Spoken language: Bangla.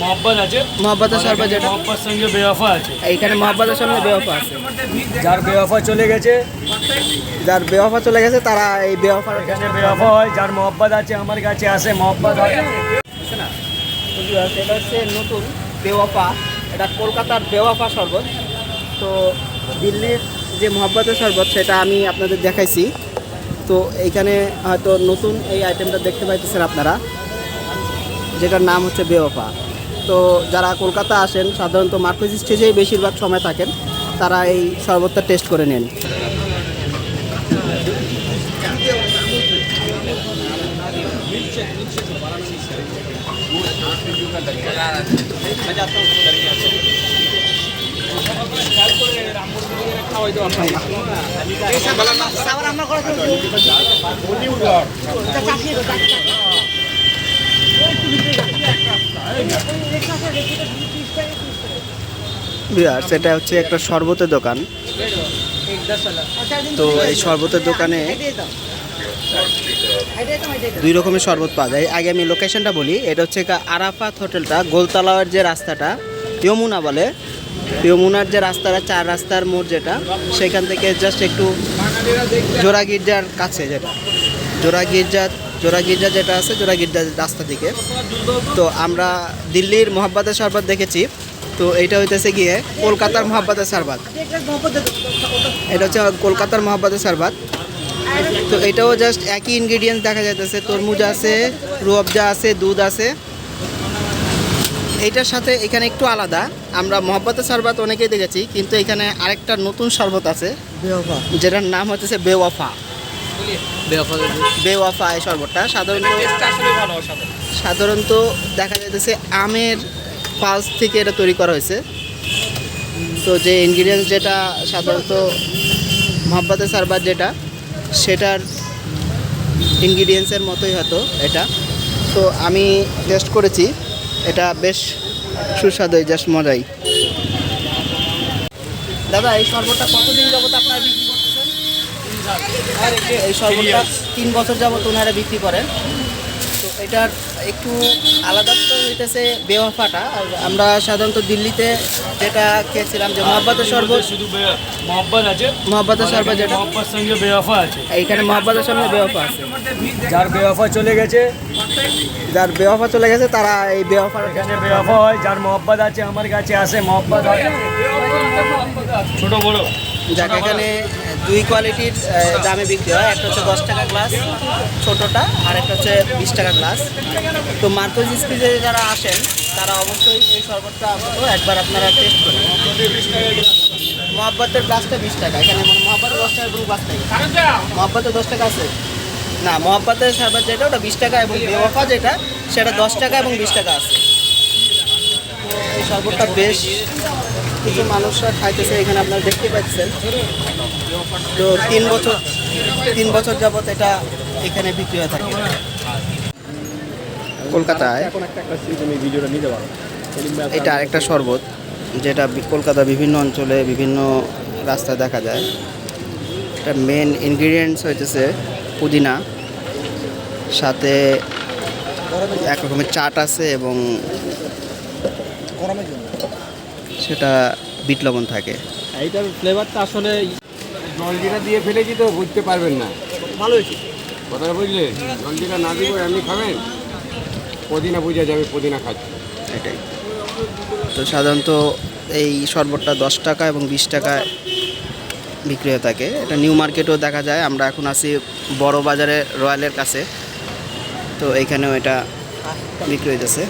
মোহাম্মদ আছে? মোহাম্মতের শরবত যেটা মোহাম্মদ সঙ্গে বেওয়াফা আছে। এইখানে মোহাম্মতের সঙ্গে বেওয়াফা আছে। যার বেওয়াফা চলে গেছে যার বেওয়াফা চলে গেছে তারা এই বেওয়াফার এখানে বেওয়াফা হয়। যার মোহাম্মদ আছে আমার কাছে আসে মোহাম্মদ আছে এটা হচ্ছে নতুন বেওয়াফা এটা কলকাতার বেওয়াফা শরবত। তো দিল্লির যে মোহাব্বতের শরবত সেটা আমি আপনাদের দেখাইছি। তো এইখানে হয়তো নতুন এই আইটেমটা দেখতে পাইতেছেন আপনারা। যেটার নাম হচ্ছে বেওয়াফা তো যারা কলকাতা আসেন সাধারণত মার্কেজ স্টেজেই বেশিরভাগ সময় থাকেন তারা এই শরবতটা টেস্ট করে নেন। বিহার সেটা হচ্ছে একটা শরবতের দোকান। তো এই শরবতের দোকানে দুই রকমের শরবত পাওয়া যায়। আগে আমি লোকেশনটা বলি, এটা হচ্ছে আরাফাত হোটেলটা গোলতলাওয়ার যে রাস্তাটা ইয়মুনা বলে। ইয়মুনার যে রাস্তাটা, চার রাস্তার মোড় যেটা, সেখান থেকে জাস্ট একটু জোড়া গির্জার কাছে যেটা। জোড়া গির্জা জোড়া গির্জা যেটা আছে জোড়া গির্জার রাস্তা থেকে তো আমরা দিল্লির মোহাব্বতের শরবত দেখেছি। তো এইটা হইতেছে গিয়ে কলকাতার মোহাব্বতের শরবত এটা হচ্ছে কলকাতার মোহাব্বতের শরবত তো এটাও জাস্ট একই ইনগ্রিডিয়েন্টস দেখা যাইতেছে। তরমুজ আছে রুয়াবজা আছে দুধ আছে। এইটার সাথে এখানে একটু আলাদা। আমরা মোহাব্বতের শরবত অনেকেই দেখেছি কিন্তু এখানে আরেকটা নতুন শরবত আছে যেটার নাম হচ্ছে বেওয়াফা। বেওয়াফা এই শরবতটা। সাধারণত সাধারণত দেখা যাইতেছে আমের পালস থেকে এটা তৈরি করা হয়েছে। তো যে ইনগ্রিডিয়েন্টস যেটা সাধারণত মোহাব্বতের সারবাত যেটা সেটার ইনগ্রিডিয়েন্টসের মতোই হয়তো এটা। তো আমি টেস্ট করেছি এটা বেশ সুস্বাদু জাস্ট মজাই। দাদা এই শরবতটা কতদিন যাবত আপনারা বিক্রি এই শরবতটা তিন বছর যাবত ওনারা বিক্রি করেন। তো এটার একটু আলাদা তো হইতেছে বেওয়াফাটা আমরা সাধারণত দিল্লিতে যেটা খেয়েছিলাম যে মহাব্বাতের শরবত শুধু মোহাম্মদ আছে। মহাব্বাতের শরবত যেটা মোহাম্মদ সঙ্গে বেওয়াফা আছে। এইখানে মহাব্বাতের সঙ্গে বেওয়াফা আছে। যার বেওয়াফা চলে গেছে যার বেওয়াফা চলে গেছে তারা এই বেওয়াফার এখানে বেওয়াফা হয় যার মোহাম্মদ আছে আমার কাছে আসে মোহাম্মদ আছে। ছোট বড়। যাকে, এখানে দুই কোয়ালিটির দামে বিক্রি হয়। একটা হচ্ছে দশ টাকা গ্লাস ছোটোটা, আর একটা হচ্ছে বিশ টাকা গ্লাস তো মার্কোজ স্পিডে যারা আসেন, তারা অবশ্যই এই শরবতটা অন্তত একবার আপনারা টেস্ট করুন মহাব্বতের গ্লাসটা বিশ টাকা। এখানে মানে মহাব্বতের দশ টাকা গ্লাস নেই মহাব্বতের দশ টাকা আছে? না, মহাব্বতের শরবত যেটা, ওটা বিশ টাকা এবং বেওয়াফা যেটা, সেটা দশ টাকা এবং বিশ টাকা আছে। এই শরবতটা বেশ কিছু মানুষরা খাইতেছে এখানে আপনারা দেখতে পাচ্ছেন। তো তিন বছর তিন বছর যাবত এটা এখানে বিক্রি হয়ে থাকে। কলকাতায় এটা আরেকটা শরবত যেটা কলকাতা বিভিন্ন অঞ্চলে বিভিন্ন রাস্তায় দেখা যায়। এটা মেন ইনগ্রিডিয়েন্টস হইতেছে পুদিনা সাথে এক রকমের চাট আছে এবং সেটা বিট লবণ থাকে। এইটার ফ্লেভারটা আসলে জল জিরা দিয়ে ফেলেছি তো বুঝতে পারবেন না। ভালো হয়েছে। কথা বুঝলে? জল জিরা না দিব এমনি খাবেন? পুদিনা বুঝে যাবে পুদিনা খাচ্ছি। এটাই। তো সাধারণত এই শরবতটা দশ টাকা এবং বিশ টাকায় বিক্রি হয়ে থাকে। এটা নিউ মার্কেটেও দেখা যায়। আমরা এখন আছি বড় বাজারে রয়্যালের কাছে। তো এইখানেও এটা বিক্রি হইতেছে